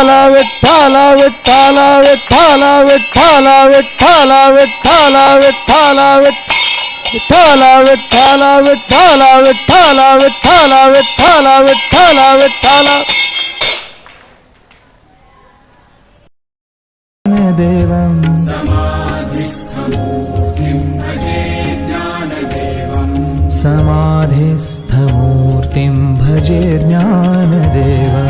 विठ्ठल विठ्ठल विठ्ठल विठ्ठल विठ्ठल विठ्ठल विठ्ठल विठ्ठल विठ्ठल विठ्ठल विठ्ठल विठ्ठल विठ्ठल समाधिस्थमूर्तिं भजे देवम् समाधिस्थमूर्तिं भजे ज्ञानदेवम्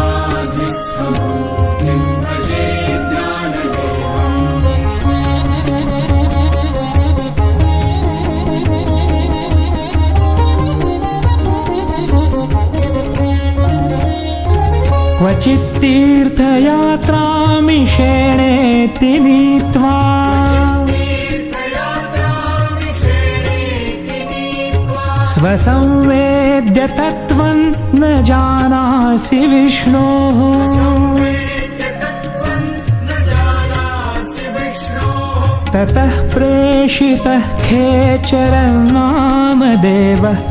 क्वचित् तीर्थयात्रामिषेणेति नीत्वा स्वसंवेद्य तत्त्वं न जानासि विष्णोः ततः प्रेषितः खेचरं नामदेवः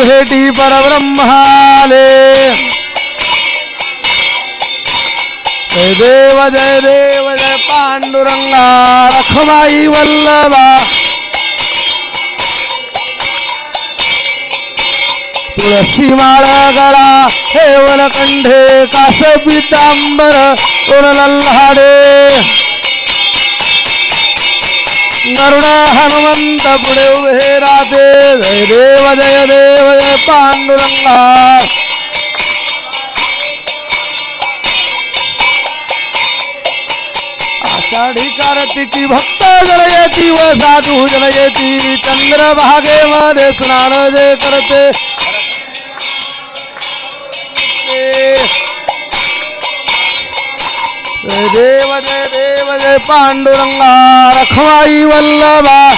भेटी परब्रह्माले. जय देव जय देव जय पांडुरंगा रखमाई वल्लभा. तुळशी माळा गळा हेवल कंठे कास पितांबर कोण लल्हाडे गरुड हनुमंत पुढे उभे राहते जय देव जय देव जय पांडुरंगा आषाढी कार्तिकी भक्त जलयती व साधू जलयती चंद्रभागेमध्ये स्नान जे करते जय देव जय देव जय पांडुरंगा रखवाई वल्लभा।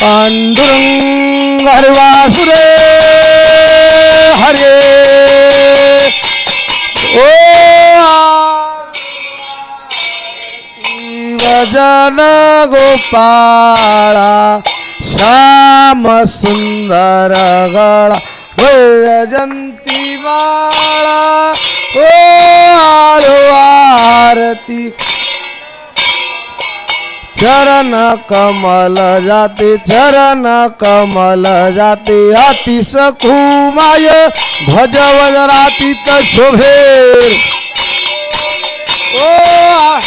पांडुरंग हरे हरे। ओ भजन गोपाळा श्याम सुंदर गळा वैजंती बाळा हो ओ आळो आरती. चरण कमल जाते चरण कमल जाते अति सखुमाय ध्वज वजरातीत शोभे. हो ओ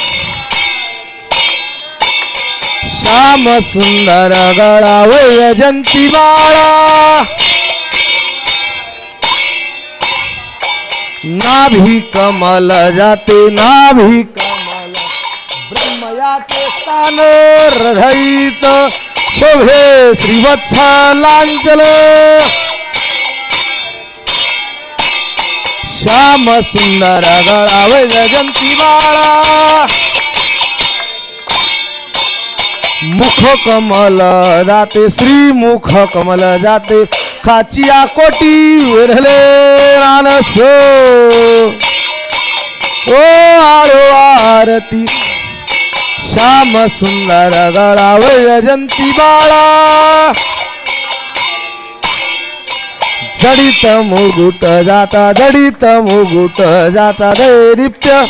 श्याम सुंदर गळा वैजंती बाळा. नाभी कमल जाते नाभी कमल। ब्रह्मयाचे स्थान हृदयित शोभे श्रीवत्सलांचल श्याम सुंदर गळावे वैजयंती बाळा। मुख कमल जाते श्री मुख कमल जाते। खाचिया कोटी विरले रानसो ओ आरो आरती श्याम सुंदर गळा वैजंती बाळा. जडित मुगुट जाता जडित मुगुट जाता दैरिप्य.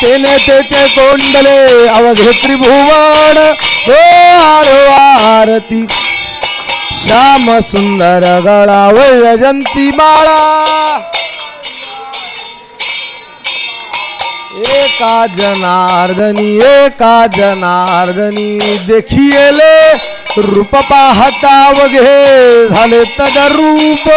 तेने तेचे कोंडले अवघे त्रिभुवन. ओ आरो आरती श्याम सुंदर गळा वैजंती बाळा एका जनार्दनी एका जनार्दनी देखिले रूप पाहता वघे झाले तदरूप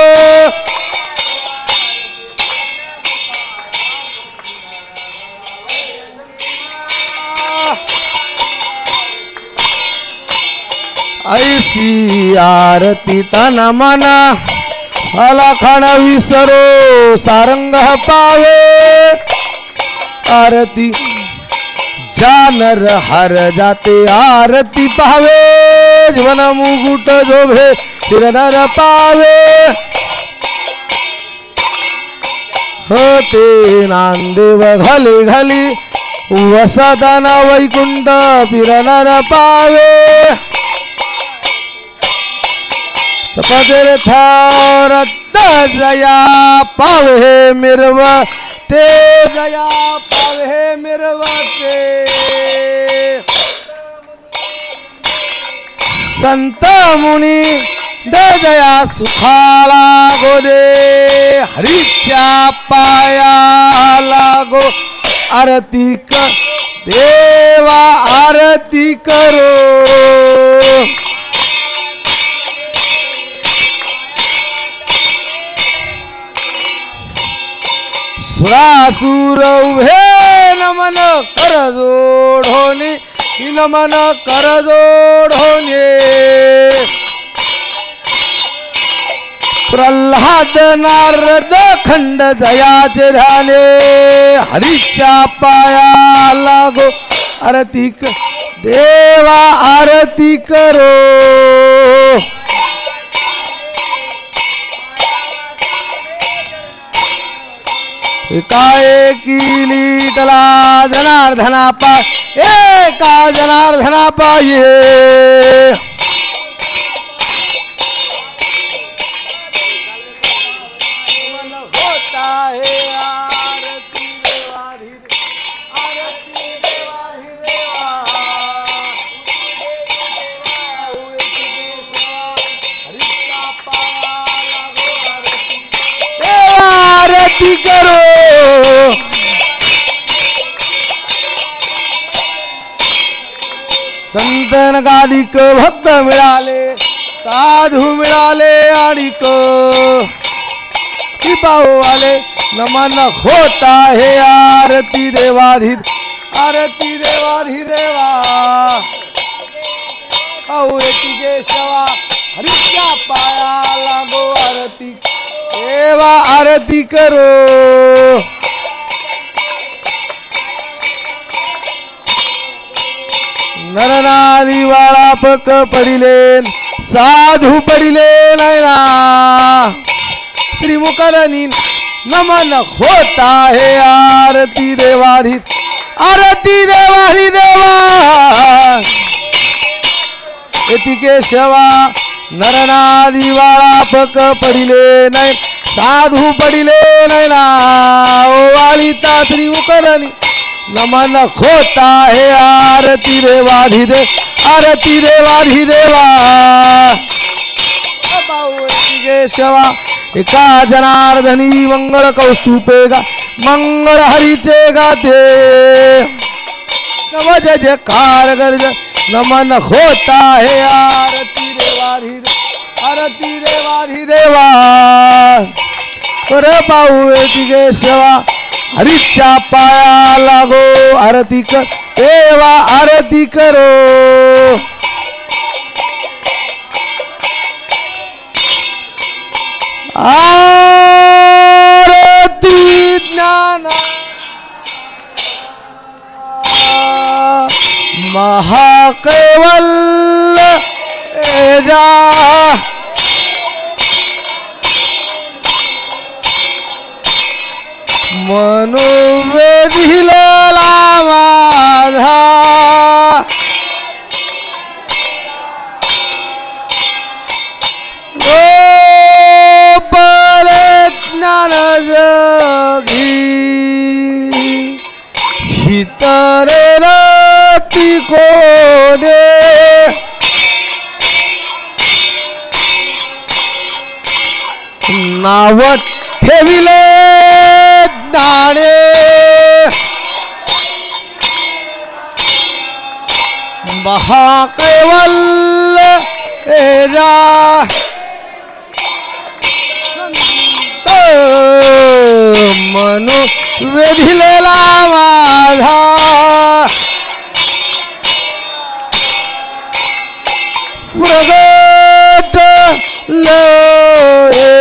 ऐसी आरती तन मना. अलखण विसरो सारंग पावे. आरती जानर हर जाते आरती पावे. जीवन मुकुट जोभे शिरनर पावे. होते नांदेव घाली घाली वसदन वैकुंठ फिरणार पावे. पदर थारत जया पावे मिरव ते जया पावे मिरवते संत मुनी दया जया सुखाला गोदे हरीच्या पाया लागो आरती देवा आरती करो. सुरासुर उभे नमन कर होणे नमन कर होणे. प्रल्हाद नारद खंड जयाचे झाले हरीच्या पाया लागो आरती क- देवा आरती करो. काय किली तला जनार्दना पा एका जनार्दना पाये होता है आरती देवारी आरती देवारी देवा हरीचा पाया लागो आरती देवा आरती करो। संतन गालिक भक्त मिळाले साधू मिळाले आणि पाहू आले नमन होत आहे आरती देवाधी आरती देवाधी देवा। पाहू येती केशवा हरीच्या पाया लागो आरती देवा आरती करो. नरनाली वाळा पक पडिले साधू पडिले नैना श्रीमुखरनी नमन होत आहे आरती देवारी आरती देवारी देवा. येती केशवा नरनारी वाळा पक पडिले नाही साधू पडिले नैना ओ वाळीता श्रीमुखरनी नमन खोता हे आरती देवाधी दे आरती देवाधी देवा केशवा एका जनार्दनी मंगळ कौस्तुपे गा मंगळ हरीचे गाते. नव जय जयकार गर्ज नमन होता हे आरती देवाधी दे आरती देवाधी देवा. कर पाऊ तिघे सेवा. हरीच्या पाया लागो आरती कर. देवा आरती करो. आरती ज्ञान. महाकैवल्य एजा मनोवेधिला माझा गोपले ज्ञान जगी. हितरे राती कोणे. नाव हा केवल एरा मनु वेधिलेला माझा प्रगट लोये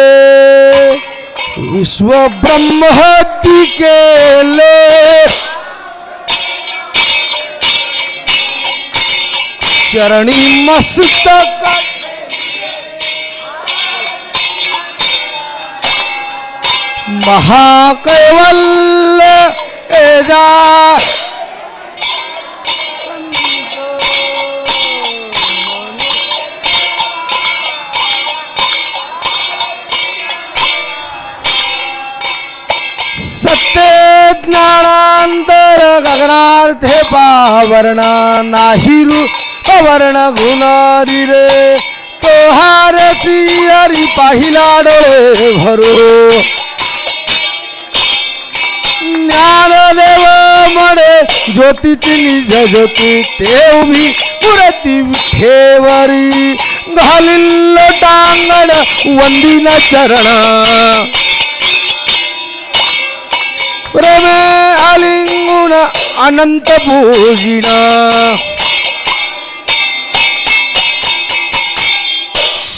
विश्व ब्रह्मती केले चरणी मस्त महाकैवल्य एजा सत्य ज्ञानांतर गगनार्थे पावरणा नाही वर्ण गुण रे. तोहार हारसी हरी पाहिला डोळे भरू. ज्ञानदेव म्हणे ज्योतीची निज ज्योती ते उभी पुरती ठेवरी घालिल टांगण वंदिन चरण. प्रेमे आलिंगुण अनंत पूजिना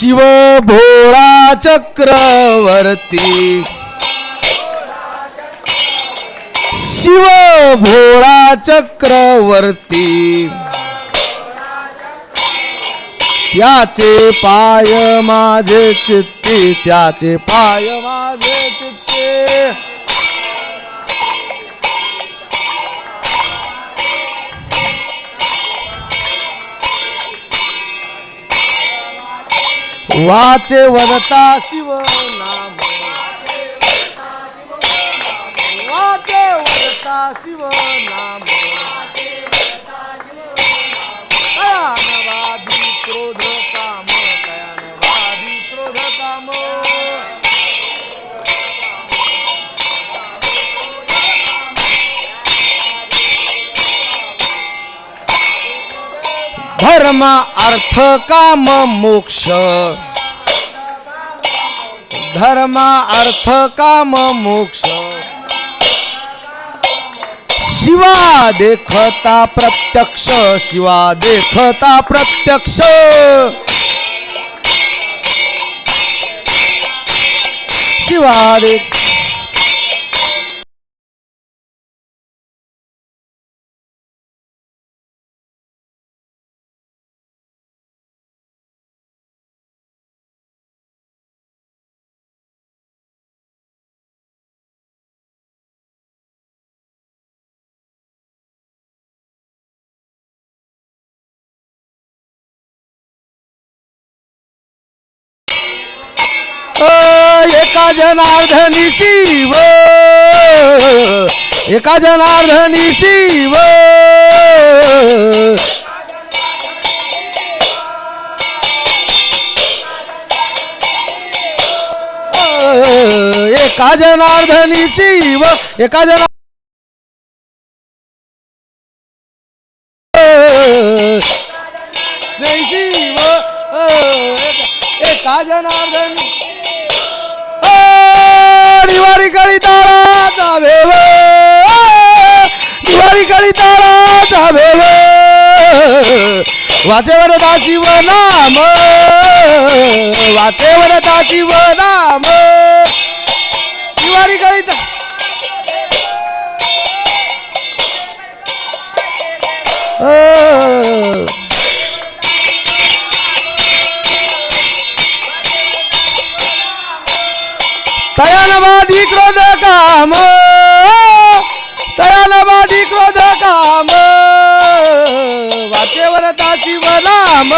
शिव भोळा चक्रवर्ती. शिव भोळा चक्रवर्ती. त्याचे पाय माझे चित्ते त्याचे पाय माझे चित्ते. वाचे वदता शिव नाम. वाचे वदता शिव धर्म अर्थ काम मोक्ष. धर्म अर्थ काम मोक्ष. शिवा देखता प्रत्यक्ष शिवा देखता प्रत्यक्ष. शिवा देख जनार्दनी शिव एका जनार्दनी शिव एका जनार्दनी शिव एका जना शिव एका- एका जनार्दनी दिवाळी कळी तारा जावे दिवाळी कळी तारा जावे वाचेवर दाशिव नाम. वाचेवर दाशिव नाम. काम. तयानवादी क्रोध काम. वाचेवर ताची वनाम.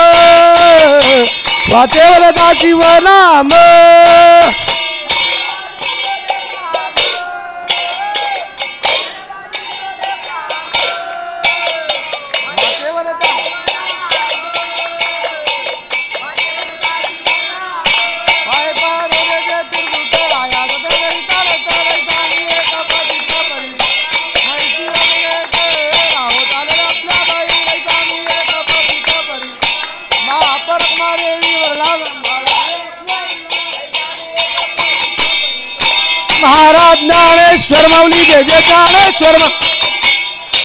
वाचेवर ताची वनाम. महाराज माऊली जय जय ज्ञानेश्वर